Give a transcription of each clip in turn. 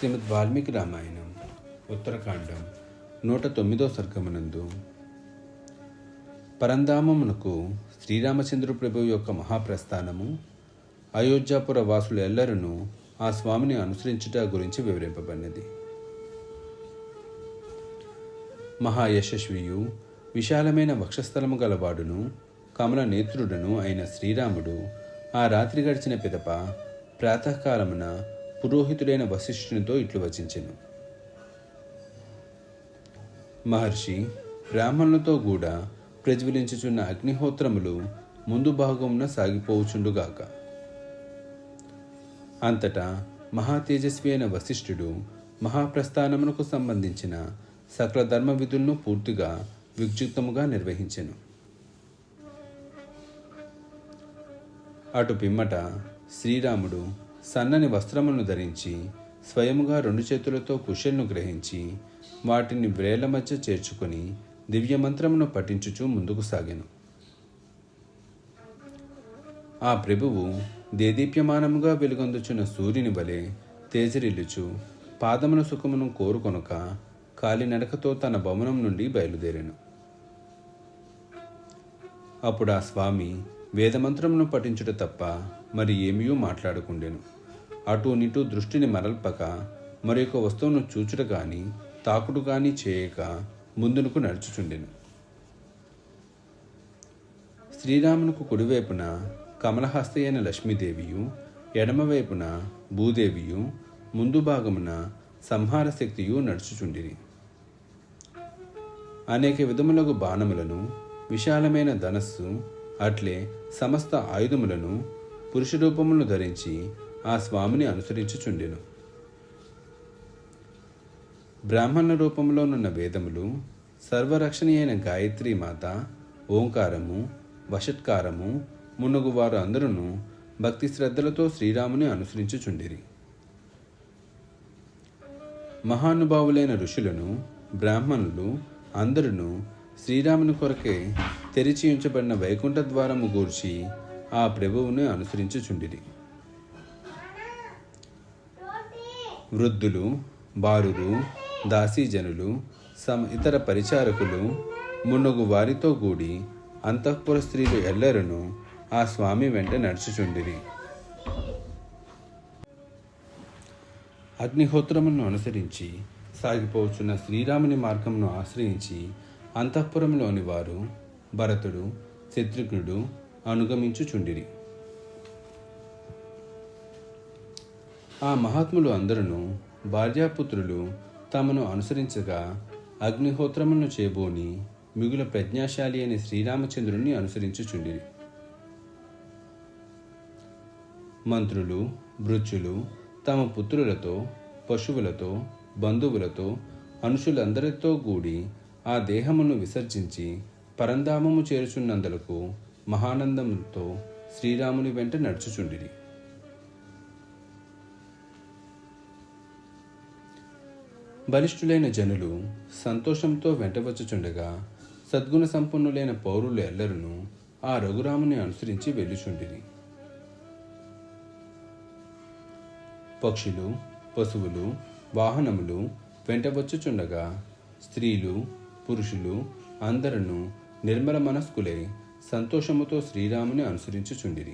శ్రీమద్ వాల్మీకి రామాయణం ఉత్తరకాండం నూట తొమ్మిదో సర్గమునందు. పరంధామమునకు శ్రీరామచంద్ర ప్రభు యొక్క మహాప్రస్థానము అయోధ్యాపుర వాసులు ఎల్లరూ ఆ స్వామిని అనుసరించుట గురించి వివరింపబడినది. మహాయశస్వియు విశాలమైన వక్షస్థలము గలవాడును కమల నేత్రుడును అయిన శ్రీరాముడు ఆ రాత్రి గడిచిన పిదప ప్రాతకాలమున పురోహితుడైన వశిష్ఠునితో ఇట్లు వచించెను. మహర్షి బ్రాహ్మణులతో కూడా ప్రజ్వలించుచున్న అగ్నిహోత్రములు ముందు భాగమున సాగిపోవుచుండుగాక. అంతటా మహా తేజస్వి అయిన వశిష్ఠుడు మహాప్రస్థానమునకు సంబంధించిన సకల ధర్మ విధులను పూర్తిగా విక్షిప్తముగా నిర్వహించెను. అటు పిమ్మట శ్రీరాముడు సన్నని వస్త్రములను ధరించి స్వయముగా రెండు చేతులతో కుషల్ను గ్రహించి వాటిని వ్రేళ్ళ మధ్య చేర్చుకొని దివ్యమంత్రమును పఠించుచూ ముందుకు సాగాను. ఆ ప్రభువు దేదీప్యమానముగా వెలుగొందుచున్న సూర్యుని వలె తేజరిల్లుచు పాదముల సుఖమును కోరుకొనక కాలినడకతో తన భవనం నుండి బయలుదేరాను. అప్పుడు ఆ స్వామి వేదమంత్రమును పఠించుట తప్ప మరి ఏమీయూ మాట్లాడుకుండెను. అటు నిటు దృష్టిని మరల్పక మరొక వస్తువును చూచుట కానీ తాకుడు కానీ చేయక ముందునకు నడుచుచుండెను. శ్రీరామునకు కుడివైపున కమలహస్తి అయిన లక్ష్మీదేవియు ఎడమవైపున భూదేవియు ముందు భాగమున సంహార శక్తియు నడుచుచుండిరి. అనేక విధములకు బాణములను విశాలమైన ధనస్సు అట్లే సమస్త ఆయుధములను పురుష రూపమును ధరించి ఆ స్వామిని అనుసరించుచుండెను. బ్రాహ్మణ రూపంలోనున్న వేదములు సర్వరక్షణి అయిన గాయత్రి మాత ఓంకారము వషట్కారము మున్నగు వారు అందరూ భక్తి శ్రద్ధలతో శ్రీరాముని అనుసరించుచుండిరి. మహానుభావులైన ఋషులను బ్రాహ్మణులు అందరూ శ్రీరాముని కొరకే తెరిచి ఉంచబడిన వైకుంఠ ద్వారము గూర్చి ఆ ప్రభువుని అనుసరించుచుండిరి. వృద్ధులు బారులు దాసీజనులు సమ ఇతర పరిచారకులు మున్నగు వారితో కూడి అంతఃపుర స్త్రీలు ఎల్లరూ ఆ స్వామి వెంట నడుచుచుండిరి. అగ్నిహోత్రమును అనుసరించి సాగిపోచున్న శ్రీరాముని మార్గమును ఆశ్రయించి అంతఃపురంలోని వారు భరతుడు శత్రుఘ్నుడు అనుగమించుచుండిరి. ఆ మహాత్ములు అందరూ భార్యాపుత్రులు తమను అనుసరించగా అగ్నిహోత్రమును చేబోని మిగుల ప్రజ్ఞాశాలి అయిన శ్రీరామచంద్రుణ్ణి అనుసరించుచుండిరి. మంత్రులు భృత్యులు తమ పుత్రులతో పశువులతో బంధువులతో అనుషులందరితో కూడి ఆ దేహమును విసర్జించి పరంధామము చేరుచున్నందులకు మహానందంతో శ్రీరాముని వెంట నడుచుచుండిరి. బలిష్ఠులైన జనులు సంతోషంతో వెంటవచ్చుచుండగా సద్గుణ సంపన్నులైన పౌరులు ఎల్లరూ ఆ రఘురాముని అనుసరించి వెళ్ళుచుండిరి. పక్షులు పశువులు వాహనములు వెంటవచ్చుచుండగా స్త్రీలు పురుషులు అందరూ నిర్మల మనస్కులై సంతోషముతో శ్రీరాముని అనుసరించుచుండిరి.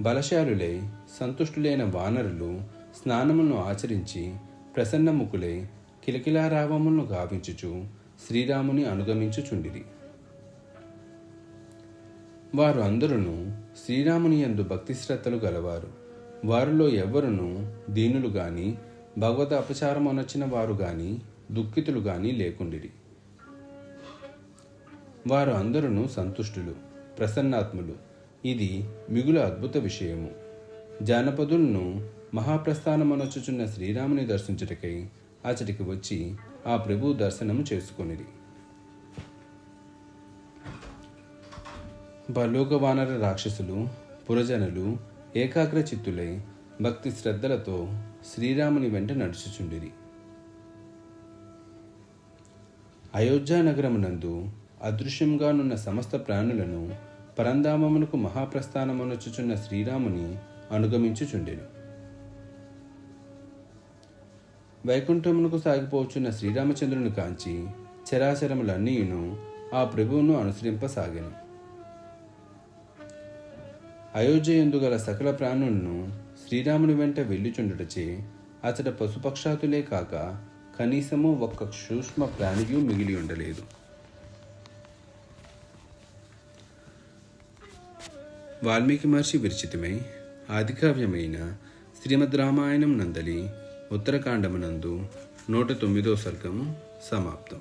బలశాలులై సంతుష్టులైన వానరులు స్నానమును ఆచరించి ప్రసన్నముఖులై కిలకిలారావమును గావించుచు శ్రీరాముని అనుగమించుచుండిరి. వారు అందరూ శ్రీరాముని యందు భక్తి శ్రద్ధలు గలవారు. వారిలో ఎవ్వరును దీనులు గాని భగవత అపచారం అనొచ్చిన వారు గాని దుఃఖితులు గాని లేకుండిరి. వారు అందరూ సంతుష్టులు ప్రసన్నాత్ములు. ఇది మిగుల అద్భుత విషయము. జానపదులను మహాప్రస్థానమనొచ్చుచున్న శ్రీరాముని దర్శించుటకై అతడికి వచ్చి ఆ ప్రభు దర్శనము చేసుకొనిది బలోక వానర రాక్షసులు పురజనులు ఏకాగ్ర చిత్తులై భక్తి శ్రద్ధలతో శ్రీరాముని వెంట నడుచుచుండిరి. అయోధ్య నగరమునందు అదృశ్యంగానున్న సమస్త ప్రాణులను పరంధామమునకు మహాప్రస్థానమునొచ్చుచున్న శ్రీరాముని అనుగమించుచుండెను. వైకుంఠమునకు సాగిపోచున్న శ్రీరామచంద్రుని కాంచి చరాచరములన్నీయును ఆ ప్రభువును అనుసరింపసాగాను. అయోధ్య గల సకల ప్రాణులను శ్రీరాముని వెంట వెళ్ళుచుండుటచే అతడ పశుపక్షాతులే కాక కనీసము ఒక్క సూక్ష్మ ప్రాణియు మిగిలి ఉండలేదు వాల్మీకి మహర్షి విరచితమై ఆదికావ్యమైన శ్రీమద్ రామాయణం నందలి ఉత్తరకాండమునందు నూట తొమ్మిదో సర్గము సమాప్తం.